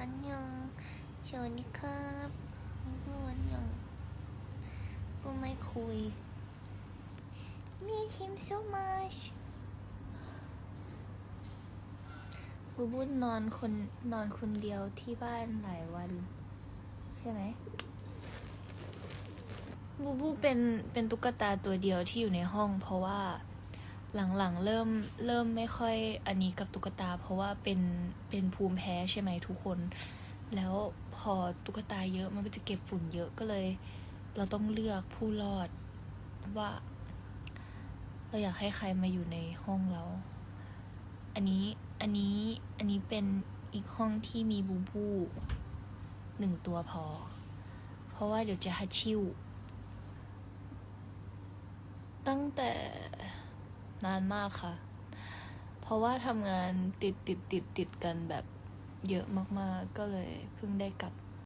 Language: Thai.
อันยองสวัสดีครับบูอันยองบูไม่คุย Miss him so much บูบูนอนคนนอนคนเดียวที่บ้านหลายวัน ใช่ไหมบูบูเป็นเป็นตุ๊กตาตัวเดียวที่อยู่ในห้อง เพราะว่า หลังๆ เริ่มเริ่มไม่ค่อยอันนี้กับตุ๊กตา เพราะว่าเป็นเป็นภูมิแพ้ใช่ไหมทุกคน แล้วพอตุ๊กตาเยอะมันก็จะเก็บฝุ่นเยอะก็เลย เราต้องเลือกผู้รอดว่า เราอยากให้ใครมาอยู่ในห้องเรา อันนี้อันนี้อันนี้เป็นอีกห้องที่มีบูบูหนึ่งตัวพอ เพราะว่าเดี๋ยวจะฮัดชิวตั้งแต่ นานมากค่ะ เพราะว่าทำงานติดติดติดติดกันแบบเยอะมากๆ ก็เลยเพิ่งได้กลับ